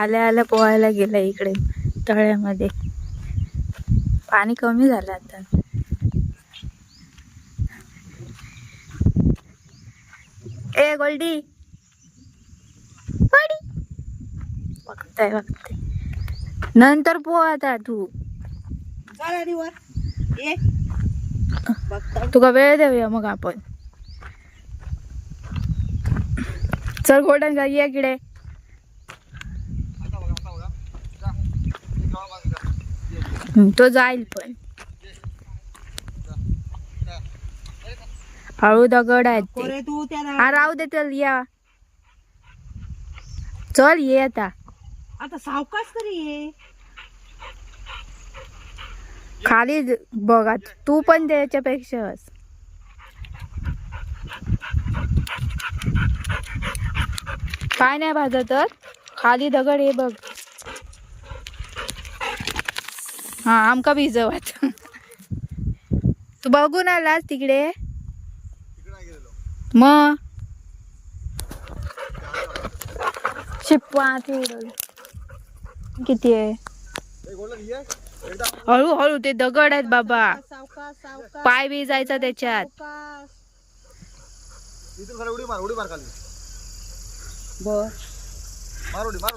आल्या आल्या पोहायला गेला इकडे तळ्यामध्ये. पाणी कमी झालं आता. ए गोल्डी. बघताय बघते नंतर पोह आता तू. तुका वेळ देऊया मग आपण. चल गोल्डन गाई या किडे तो जाईल पण. हळू दगड आहेत ते. तू हा राहू दे चल या. चल ये आता. आता सावकाश तरी ये. खाली ज- बघ तू पण त्याच्यापेक्षा हस. काय नाही भाजत तर. खाली दगड ये बघ. हा आमका भिजव आता तू बघून आलास तिकडे? मग? शिप्पा ते उडवलं. किती आहे? हळू हळू ते दगड आहेत बाबा. पाय बी जायचा त्याच्यात.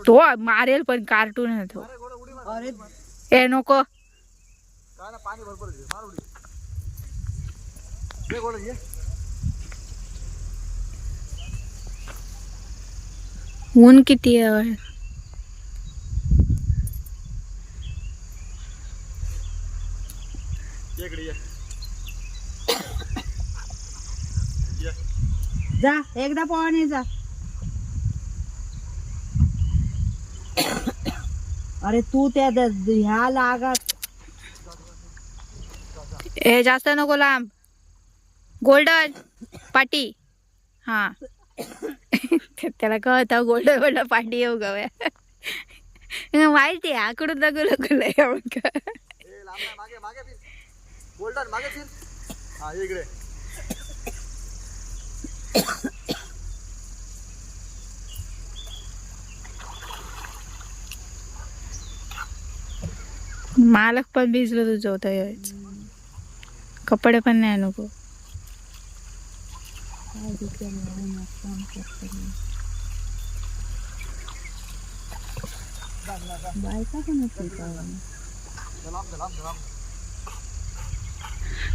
तो मारेल पण कार्टून आहे तो. अरे. ए नको. काय ना पाणी भरपूर आहे. मार उडी. ये गोळा ये ऊन किती आहे? जा एकदा पोहाने जा. अरे तू त्या ह्या लागात. ए जास्त नको लांब. गोल्डन. पाटी. हा. त्याला कळत गोल्डन गोल्डन पाटी येऊ गव्या माहिती आहे आकडून मागे फिर. गोल्डन हा मालक पण भिजलो तुझं होतं कपडे पण नाही नको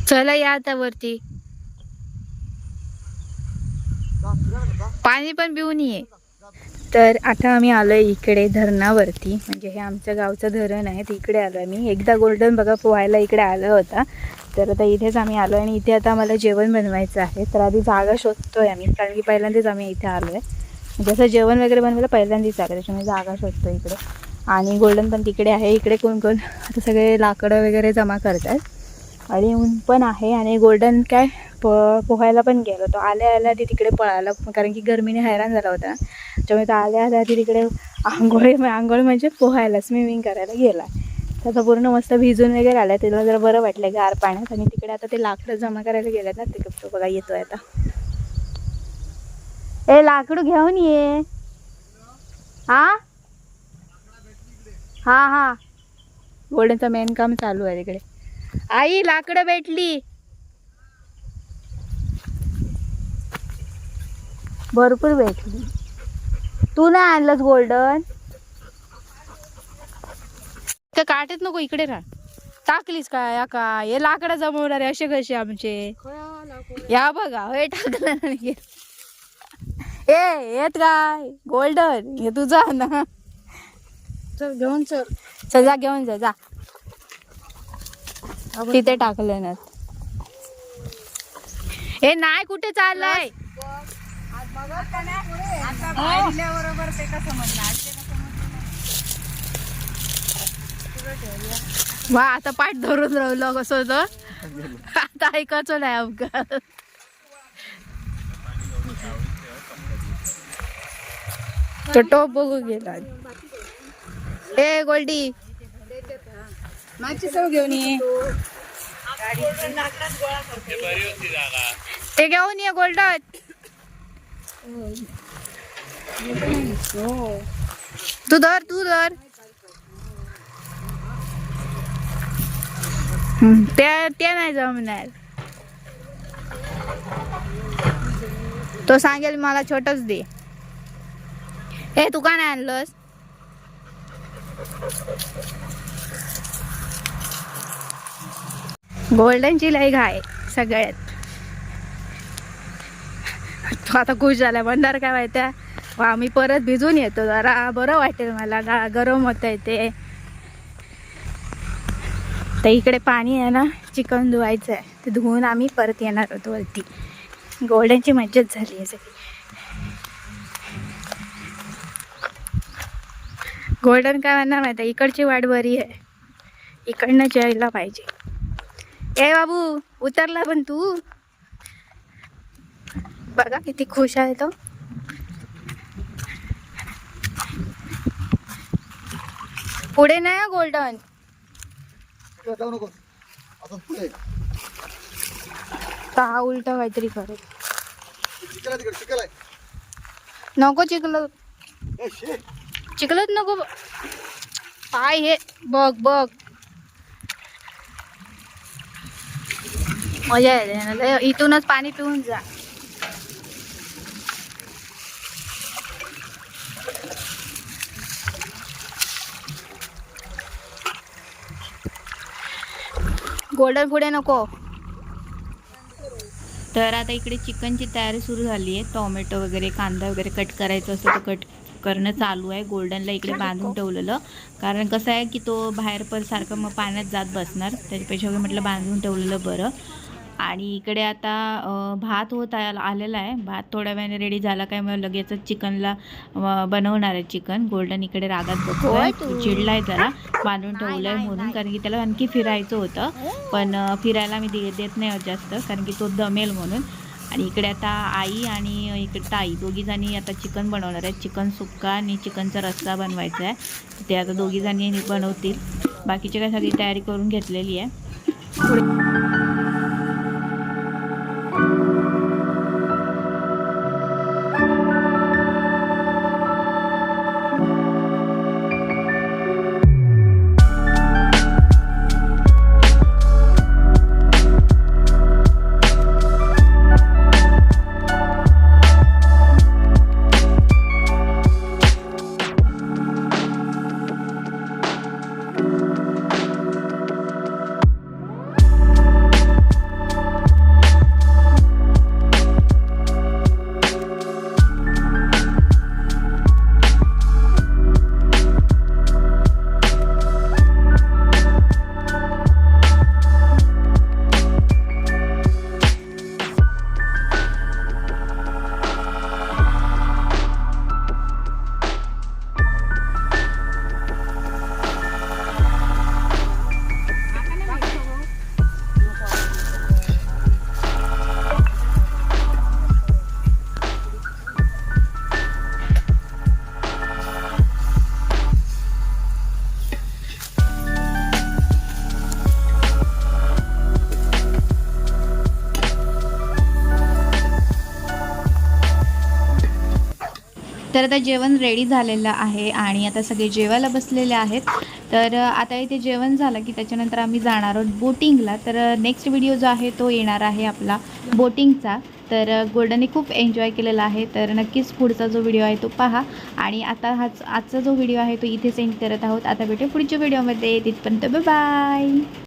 चला या आता वरती. पाणी पण पिऊन ये. तर आता आम्ही आलोय इकडे धरणावरती. म्हणजे हे आमच्या गावचं धरण आहे तिकडे आलो मी एकदा गोल्डन बघा पोहायला इकडे आलं होता. तर आता इथेच आम्ही आलो आणि इथे आता आम्हाला जेवण बनवायचं आहे. तर आधी जागा शोधतोय आम्ही कारण की पहिल्यांदाच आम्ही इथे आलो आहे म्हणजे जसं जेवण वगैरे बनवायला पहिल्यांदाच आलं त्याच्यामुळे जागा शोधतो इकडे. आणि गोल्डन पण तिकडे आहे. इकडे कोण कोण आता सगळे लाकडं वगैरे जमा करतात. आणि ऊन पण आहे आणि गोल्डन काय प पोहायला पण गेलो तो आल्या आल्या ती तिकडे पळायला कारण की गरमीने हैराण झाला होता. त्यामुळे तर आल्या आल्या तिकडे आंघोळी आंघोळ म्हणजे पोहायला स्विमिंग करायला गेला त्याचा पूर्ण मस्त भिजून वगैरे आला तिला जरा बरं वाटलं गार पाण्यात. आणि तिकडे आता ते लाकडं जमा करायला गेले ना ते तो बघा येतोय आता. ए लाकडं घेऊन ये. हा? हा हा. गोड्यांचं मेन काम चालू आहे तिकडे. आई लाकडं भेटली. भरपूर भेटली. तू नाही आणलंस गोल्डन का काटत नको इकडे राहा. टाकलीस काय या का? हे लाकडं जमवणारे असे कसे आमचे? या बघा हे टाकलं नाही ए येत काय? गोल्डन हे तुझा ना? चल घेऊन चल. चल जा घेऊन जा जा. तिथे टाकलं ना. हे नाही कुठे चाललंय? बरोबर ते कसं म्हणणार? वा आता पाठ धरून राहिलो कसं होतं आता ऐकायचं नाही अवघा तो टोप बघू गेला. ए गोल्डी. मागची सव घेऊन ये. ते घेऊन ये गोल्डन. तू धर तू धर त्या त्या नाही जमणार तो सांगेल मला छोटच दे. ए तू का नाही आणलंस? गोल्डन चिलाई घाय सगळ्यात. तो आता खुश झाला. म्हणणार काय माहिती व आम्ही परत भिजून येतो. जरा बरं वाटेल मला. गा गरम होत आहे ते. तर इकडे पाणी आहे ना चिकन धुवायचं आहे. ते धुवून आम्ही परत येणार होतो वरती. गोल्डनची मज्जाच झाली आहे सगळी. गोल्डन काय म्हणणार माहिती आहे, इकडची वाट बरी आहे. इकडनं जायला पाहिजे. ए बाबू उतरला पण तू? बघा किती खुश आहे तो. पुढे नाही गोल्डन हा उलट काहीतरी आहे नको चिकल चिकलच नको. पाय हे बघ बघ. मजा येते इथूनच पाणी पिऊन जा. गोल्डन पुढे नको. तर आता इकडे चिकनची तयारी सुरू झाली आहे. टोमॅटो वगैरे कांदा वगैरे कट करायचं असं तो कट करणं चालू आहे. गोल्डनला इकडे बांधून ठेवलेलं. कारण कसं आहे की तो बाहेर पण सारखं मग पाण्यात जात बसणार. त्याच्यापेक्षा म्हटलं बांधून ठेवलेलं बरं. आणि इकडे आता भात होत आला आलेला आहे. भात थोड्या वेळाने रेडी झाला काय मग लगेचच चिकनला बनवणार आहे चिकन. गोल्डन इकडे रागात बघतोय चिडलाय जरा. बांधून ठेवलंय म्हणून कारण की त्याला आणखी फिरायचं होतं. पण अं, फिरायला मी दे देत नाही जास्त. कारण की तो दमेल म्हणून. आणि इकडे आता आई आणि इकडे ताई दोघी जणी आता चिकन बनवणार आहेत. चिकन सुक्का आणि चिकनचा रस्सा बनवायचा आहे. ते आता दोघी जणी बनवतील. बाकीची काय सगळी तयारी करून घेतलेली आहे. तर आता जेवण रेडी झालेलं आहे आणि आता सगळे जेवायला बसलेले आहेत. तर आता इथे जेवण झालं की त्याच्यानंतर आम्ही जाणार आहोत बोटिंगला. तर नेक्स्ट व्हिडिओ जो आहे तो येणार आहे आपला बोटिंगचा. तर गोल्डनने खूप एन्जॉय केलेला आहे. तर नक्कीच पुढचा जो व्हिडिओ आहे तो पहा. आणि आता हाच आजचा जो व्हिडिओ आहे तो इथे सेंड करत आहोत. आता भेटू पुढच्या व्हिडिओमध्ये तिथपर्यंत बाय